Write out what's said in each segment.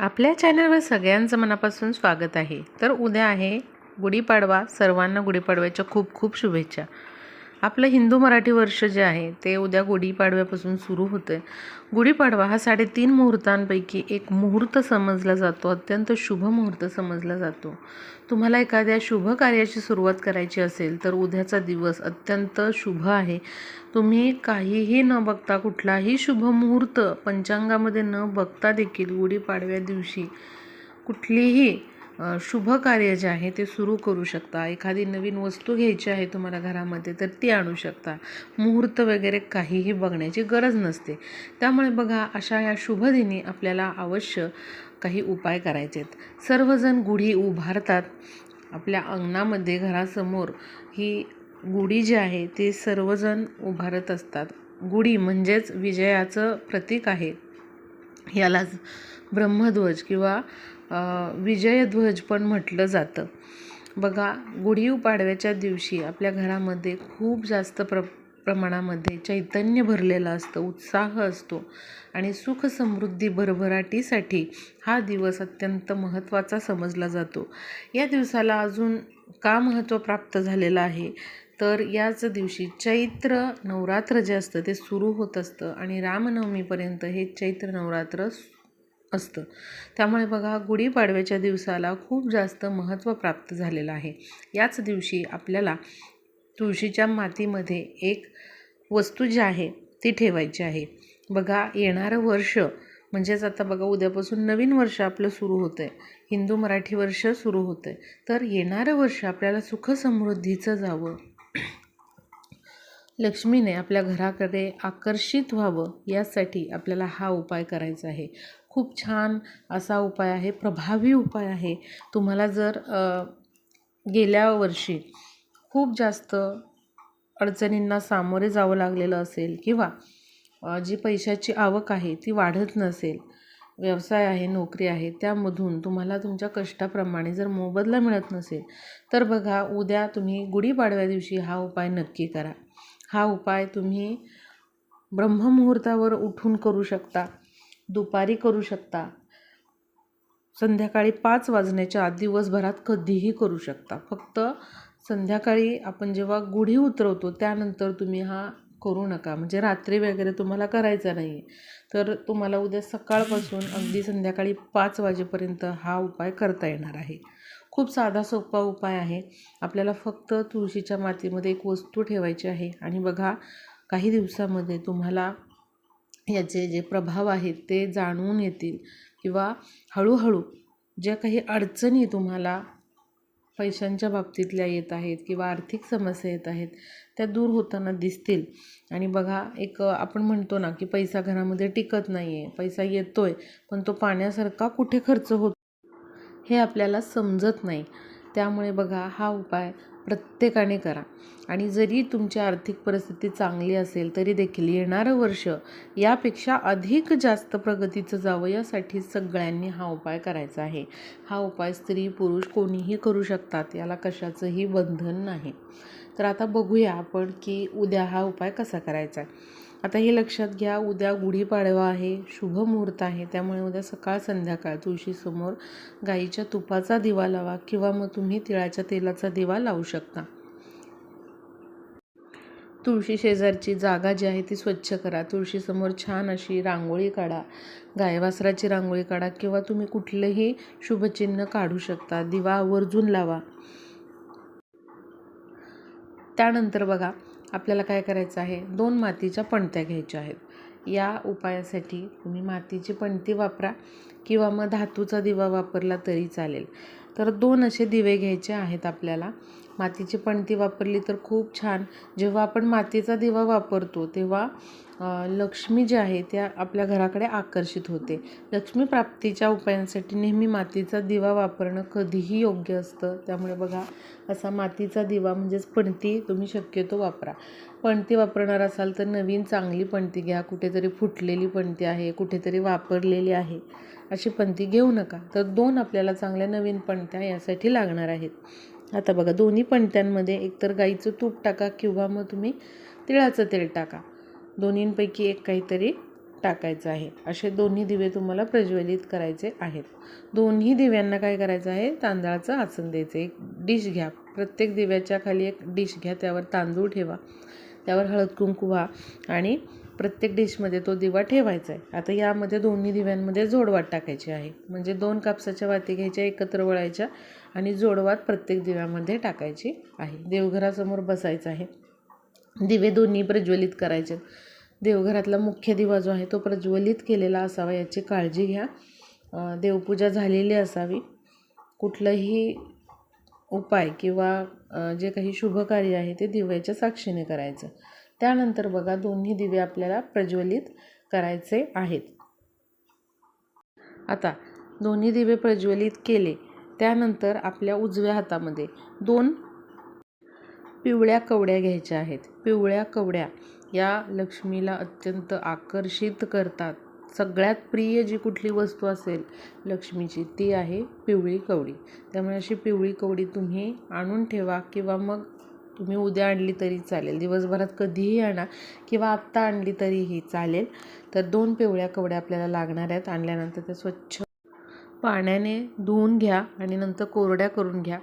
आपल्या चॅनलवर सगळ्यांचं मनापासून स्वागत आहे. तर उद्या आहे गुढीपाडवा. सर्वांना गुढीपाडव्याच्या खूप खूप शुभेच्छा. आपलं हिंदू मराठी वर्ष जे आहे ते उद्या गुढीपाडव्यापासून सुरू होतं आहे गुढीपाडवा हा साडेतीन मुहूर्तांपैकी एक मुहूर्त समजला जातो अत्यंत शुभ मुहूर्त समजला जातो. तुम्हाला एखाद्या शुभ कार्याची सुरुवात करायची असेल तर उद्याचा दिवस अत्यंत शुभ आहे. तुम्ही काहीही न बघता कुठलाही शुभ मुहूर्त पंचांगामध्ये न बघता देखील गुढीपाडव्या दिवशी कुठलीही शुभ कार्य जे आहे ते सुरू करू शकता. एखादी नवीन वस्तू घ्यायची आहे तुम्हाला घरामध्ये तर ती आणू शकता. मुहूर्त वगैरे काहीही बघण्याची गरज नसते. त्यामुळे बघा अशा या शुभदिनी आपल्याला अवश्य काही उपाय करायचे आहेत सर्वजण गुढी उभारतात. आपल्या अंगणामध्ये घरासमोर ही गुढी जी आहे ते सर्वजण उभारत असतात. गुढी म्हणजेच विजयाचं प्रतीक आहे. यालाच ब्रह्मध्वज किंवा विजयध्वज पण म्हटलं जातं. बघा गुढीपाडव्याच्या दिवशी आपल्या घरामध्ये खूप जास्त प्र प्रमाणामध्ये चैतन्य भरलेलं असतं उत्साह असतो आणि सुख समृद्धी भरभराटीसाठी हा दिवस अत्यंत महत्त्वाचा समजला जातो. या दिवसाला अजून का महत्त्व प्राप्त झालेलं आहे? तर याच दिवशी चैत्र नवरात्र जे असतं ते सुरू होत असतं आणि रामनवमीपर्यंत हे चैत्र नवरात्र असतं. त्यामुळे बघा गुढीपाडव्याच्या दिवसाला खूप जास्त महत्त्व प्राप्त झालेलं आहे. याच दिवशी आपल्याला तुळशीच्या मातीमध्ये एक वस्तू जी आहे ती ठेवायची आहे. बघा येणारं वर्ष म्हणजेच आता बघा उद्यापासून नवीन वर्ष आपलं सुरू होतं आहे हिंदू मराठी वर्ष सुरू होतं आहे तर येणारं वर्ष आपल्याला सुख समृद्धीचं जावं. लक्ष्मीने आपल्या घराकडे आकर्षित व्हावं यासाठी आपल्याला हा उपाय करायचा आहे. खूप छान असा उपाय आहे प्रभावी उपाय आहे. तुम्हाला जर गेल्या वर्षी खूप जास्त अडचणींना सामोरे जावं लागलेलं असेल किंवा जी पैशाची आवक आहे ती वाढत नसेल व्यवसाय आहे नोकरी आहे त्यामधून तुम्हाला तुमच्या कष्टाप्रमाणे जर मोबदला मिळत नसेल तर बघा उद्या तुम्ही गुढीपाडव्या दिवशी हा उपाय नक्की करा. हा उपाय तुम्ही ब्रह्ममुहूर्तावर उठून करू शकता दुपारी करू शकता संध्याकाळी पाच वाजण्याच्या आत दिवसभरात कधीही करू शकता. फक्त संध्याकाळी आपण जेव्हा गुढी उतरवतो त्यानंतर तुम्ही हा करू नका. म्हणजे रात्री वगैरे तुम्हाला करायचा नाही. तर तुम्हाला उद्या सकाळपासून अगदी संध्याकाळी पाच वाजेपर्यंत हा उपाय करता येणार आहे. खूप साधा सोपा उपाय आहे. आपल्याला फक्त तुळशीच्या मातीमध्ये एक वस्तू ठेवायची आहे. आणि बघा काही दिवसामध्ये तुम्हाला याचे जे प्रभाव आहेत ते जाणून येतील. किंवा हळूहळू ज्या काही अडचणी तुम्हाला पैशांच्या बाबतीतल्या येत आहेत किंवा आर्थिक समस्या येत आहेत त्या दूर होताना दिसतील. आणि बघा एक आपण म्हणतो ना की पैसा घरामध्ये टिकत नाही आहे पैसा येतो आहे पण तो पाण्यासारखा कुठे खर्च होतो? हे आपल्याला समजत नाही. त्यामुळे बघा हा उपाय प्रत्येकाने करा. आणि जरी तुमची आर्थिक परिस्थिती चांगली असेल तरी देखील येणारं वर्ष यापेक्षा अधिक जास्त प्रगतीचं जावं यासाठी सगळ्यांनी हा उपाय करायचा आहे. हा उपाय स्त्री पुरुष कोणीही करू शकतात याला कशाचंही बंधन नाही. तर आता बघूया आपण की उद्या हा उपाय कसा करायचा आहे. आता हे लक्षात घ्या उद्या गुढीपाडवा आहे शुभ मुहूर्त आहे. त्यामुळे उद्या सकाळ संध्याकाळ तुळशीसमोर गाईच्या तुपाचा दिवा लावा किंवा मग तुम्ही तिळाच्या तेलाचा दिवा लावू शकता. तुळशी शेजारची जागा जी आहे ती स्वच्छ करा. तुळशीसमोर छान अशी रांगोळी काढा. गायवासराची रांगोळी काढा किंवा तुम्ही कुठलंही शुभचिन्ह काढू शकता. दिवा आवर्जून लावा. त्यानंतर बघा आपल्याला काय करायचं आहे? दोन मातीच्या पणत्या घ्यायच्या आहेत. या उपायासाठी तुम्ही मातीची पणती वापरा किंवा मग धातूचा दिवा वापरला तरी चालेल. तर दोन असे दिवे घ्यायचे आहेत आपल्याला. मातीची पणती वापरली तर खूप छान. जेव्हा आपण मातीचा दिवा वापरतो तेव्हा लक्ष्मी जी आहे त्या आपल्या घराकडे आकर्षित होते. लक्ष्मी प्राप्तीच्या उपायांसाठी नेहमी मातीचा दिवा वापरणं कधीही योग्य असतं. त्यामुळे बघा असा मातीचा दिवा म्हणजेच पणती तुम्ही शक्यतो वापरा. पणती वापरणार असाल तर नवीन चांगली पणती घ्या. कुठेतरी फुटलेली पणती आहे कुठेतरी वापरलेली आहे. अशी पणती घेऊ नका. तर दोन आपल्याला चांगल्या नवीन पणत्या यासाठी लागणार आहेत. आता बघा दोन्ही पणत्यांमध्ये एकतर गाईचं तूप टाका किंवा मग तुम्ही तिळाचं तेल टाका. दोन्हींपैकी एक काहीतरी टाकायचं आहे. असे दोन्ही दिवे तुम्हाला प्रज्वलित करायचे आहेत. दोन्ही दिव्यांना काय करायचं आहे? तांदळाचं आसन द्यायचं. एक डिश घ्या. प्रत्येक दिव्याच्या खाली एक डिश घ्या. त्यावर तांदूळ ठेवा. त्यावर हळद कुंकू व्हा आणि प्रत्येक डिशमध्ये तो दिवा ठेवायचा आहे. आता यामध्ये दोन्ही दिव्यांमध्ये जोडवात टाकायची आहे. म्हणजे दोन कापसाच्या वाती घ्यायच्या एकत्र वळायच्या आणि जोडवात प्रत्येक दिव्यामध्ये टाकायची आहे. देवघरासमोर बसायचं आहे. दिवे दोन्ही प्रज्वलित करायचे. देवघरातला मुख्य दिवा जो आहे तो प्रज्वलित केलेला असावा याची काळजी घ्या. देवपूजा झालेली असावी. कुठलंही उपाय किंवा जे काही शुभ कार्य आहे ते दिव्याच्या साक्षीने करायचं. त्यानंतर बघा दोन्ही दिवे आपल्याला प्रज्वलित करायचे आहेत. आता दोन्ही दिवे प्रज्वलित केले त्यानंतर आपल्या उजव्या हातामध्ये दोन पिवळ्या कवड्या घ्यायच्या आहेत. पिवळ्या कवड्या या लक्ष्मीला अत्यंत आकर्षित करतात. सगळ्यात प्रिय जी कुठली वस्तू असेल लक्ष्मीची ती आहे पिवळी कवडी. त्यामुळे अशी पिवळी कवडी तुम्ही आणून ठेवा किंवा मग तुम्ही उद्या आणली तरी चालेल. दिवसभरात कधीही आणा किंवा आत्ता आणली तरीही चालेल. तर दोन पिवळ्या कवड्या आपल्याला लागणार आहेत. आणल्यानंतर त्या स्वच्छ पाण्याने धुवून घ्या आणि नंतर कोरड्या करून घ्या.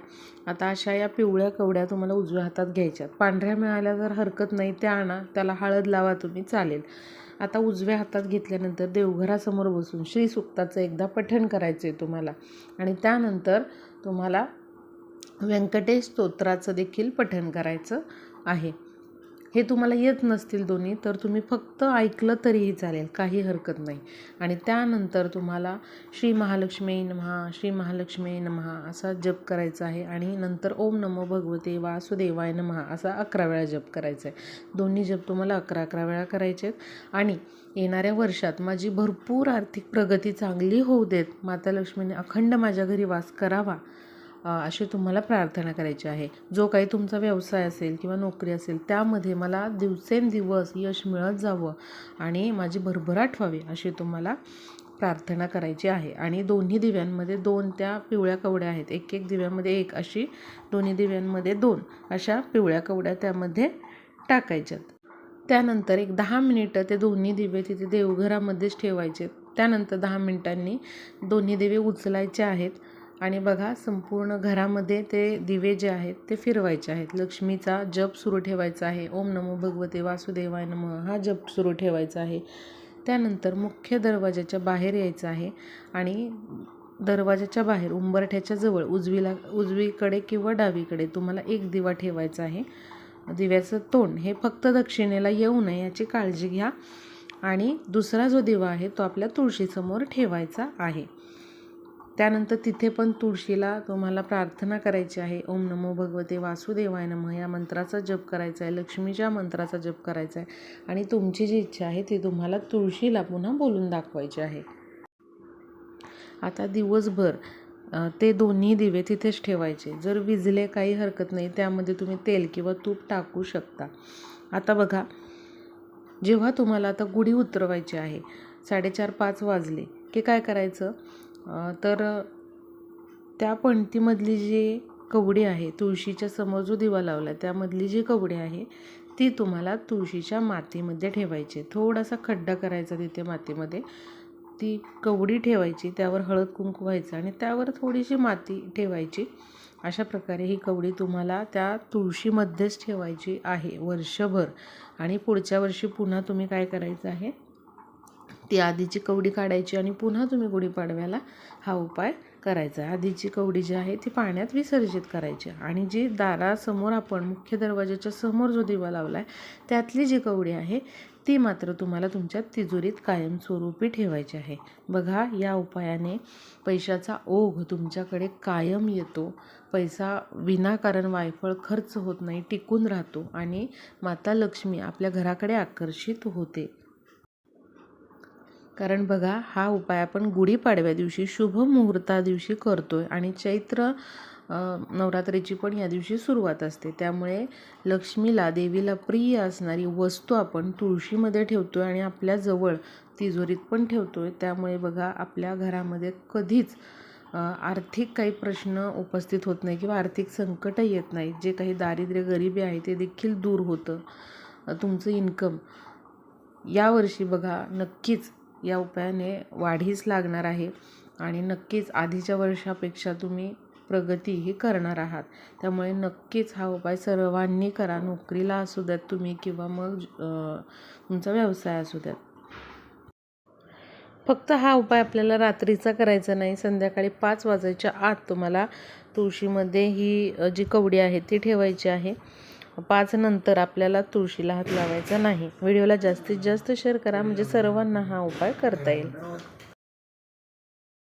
आता अशा या पिवळ्या कवड्या तुम्हाला उजव्या हातात घ्यायच्यात पांढऱ्या मिळाल्या जर हरकत नाही त्या आणा. त्याला हळद लावा तुम्ही. चालेल. आता उजव्या हातात घेतल्यानंतर देवघरासमोर बसून श्रीसुक्ताचं एकदा पठण करायचं आहे तुम्हाला. आणि त्यानंतर तुम्हाला व्यंकटेश स्तोत्राचं देखील पठण करायचं आहे. हे तुम्हाला येत नसतील दोन्ही तर तुम्ही फक्त ऐकलं तरीही चालेल काही हरकत नाही. आणि त्यानंतर तुम्हाला श्री महालक्ष्मी नमहा श्री महालक्ष्मी नमहा असा जप करायचा आहे. आणि नंतर ओम नमो भगवते वासुदेवाय नमहा असा अकरा वेळा जप करायचा आहे. दोन्ही जप तुम्हाला अकरा अकरा वेळा करायचे आहेत. आणि येणाऱ्या वर्षात माझी भरपूर आर्थिक प्रगती चांगली होऊ देत. माता लक्ष्मीने अखंड माझ्या घरी वास करावा. अशी तुम्हाला प्रार्थना करायची आहे. जो काही तुमचा व्यवसाय असेल किंवा नोकरी असेल त्यामध्ये मला दिवसेंदिवस यश मिळत जावं आणि माझी भरभराट व्हावी अशी तुम्हाला प्रार्थना करायची आहे. आणि दोन्ही दिव्यांमध्ये दोन त्या पिवळ्या कवड्या आहेत. एक एक दिव्यामध्ये एक अशी दोन्ही दिव्यांमध्ये दोन अशा पिवळ्या कवड्या त्यामध्ये टाकायच्यात. त्यानंतर एक दहा मिनिटं ते दोन्ही दिवे तिथे देवघरामध्येच ठेवायचे. त्यानंतर दहा मिनिटांनी दोन्ही दिवे उचलायचे आहेत. आणि बघा संपूर्ण घरामध्ये ते दिवे जे आहेत ते फिरवायचे आहेत. लक्ष्मीचा जप सुरू ठेवायचा आहे. ओम नमो भगवते वासुदेवाय नमः. हा जप सुरू ठेवायचा आहे. त्यानंतर मुख्य दरवाजाच्या बाहेर यायचं आहे आणि दरवाजाच्या बाहेर उंबरठ्याच्या जवळ उजवीला उजवीकडे किंवा डावीकडे तुम्हाला एक दिवा ठेवायचा आहे. दिव्याचं तोंड हे फक्त दक्षिणेला येऊ नये याची काळजी घ्या. आणि दुसरा जो दिवा आहे तो आपल्या तुळशीसमोर ठेवायचा आहे. त्यानंतर तिथे पण तुळशीला तुम्हाला प्रार्थना करायची आहे. ओम नमो भगवते वासुदेवाय नमः. या मंत्राचा जप करायचा आहे. लक्ष्मीच्या मंत्राचा जप करायचा आहे. आणि तुमची जी इच्छा आहे ती तुम्हाला तुळशीला पुन्हा बोलून दाखवायची आहे. आता दिवसभर ते दोन्ही दिवे तिथेच ठेवायचे. जर विजले काही हरकत नाही त्यामध्ये तुम्ही तेल किंवा तूप टाकू शकता. आता बघा जेव्हा तुम्हाला आता गुढी उतरवायची आहे साडेचार पाच वाजले की काय करायचं? तर त्या पणतीमधली जी कवडी आहे तुळशीच्या समोर जो दिवा लावला त्यामधली जी कवडी आहे ती तुम्हाला तुळशीच्या मातीमध्ये ठेवायची. थोडासा खड्डा करायचा तिथे मातीमध्ये. ती कवडी ठेवायची त्यावर हळद कुंकू व्हायचं आणि त्यावर थोडीशी माती ठेवायची. अशा प्रकारे ही कवडी तुम्हाला त्या तुळशीमध्येच ठेवायची आहे वर्षभर. आणि पुढच्या वर्षी पुन्हा तुम्ही काय करायचं आहे? ती आधीची कवडी काढायची आणि पुन्हा तुम्ही गुढीपाडव्याला हा उपाय करायचा. आहे आधीची कवडी जी आहे ती पाण्यात विसर्जित करायची आणि जी दारासमोर आपण मुख्य दरवाजाच्या समोर जो दिवा लावला आहे त्यातली जी कवडी आहे ती मात्र तुम्हाला तुमच्या तिजोरीत कायमस्वरूपी ठेवायची आहे. बघा या उपायाने पैशाचा ओघ तुमच्याकडे कायम येतो. पैसा विनाकारण वायफळ खर्च होत नाही टिकून राहतो आणि माता लक्ष्मी आपल्या घराकडे आकर्षित होते. कारण बघा हा उपाय आपण गुढीपाडव्या दिवशी शुभ मुहूर्ता दिवशी आहे आणि चैत्र नवरात्रीची पण या दिवशी सुरुवात असते. त्यामुळे लक्ष्मीला देवीला प्रिय असणारी वस्तू आपण तुळशीमध्ये ठेवतो आहे आणि आपल्या जवळ तिजोरीत पण ठेवतो आहे त्यामुळे बघा आपल्या घरामध्ये कधीच आर्थिक काही प्रश्न उपस्थित होत नाही किंवा आर्थिक संकट येत नाही जे काही दारिद्र्य गरिबी आहे ते देखील दूर होतं. तुमचं इन्कम यावर्षी बघा नक्कीच या उपायाने वाढीस लागणार आहे आणि नक्कीच आधीच्या वर्षापेक्षा तुम्ही प्रगती ही करणार आहात. त्यामुळे नक्कीच हा उपाय सर्वांनी करा. नोकरीला असू द्यात तुम्ही किंवा मग तुमचा व्यवसाय असू द्यात. फक्त हा उपाय आपल्याला रात्रीचा करायचा नाही. संध्याकाळी पाच वाजायच्या आत तुम्हाला तुळशीमध्ये ही जी कवडी आहे ती ठेवायची आहे. पाच नंतर आपल्याला तुळशीला हात लावायचा नाही. व्हिडिओला जास्तीत जास्त शेअर करा म्हणजे सर्वांना हा उपाय करता येईल.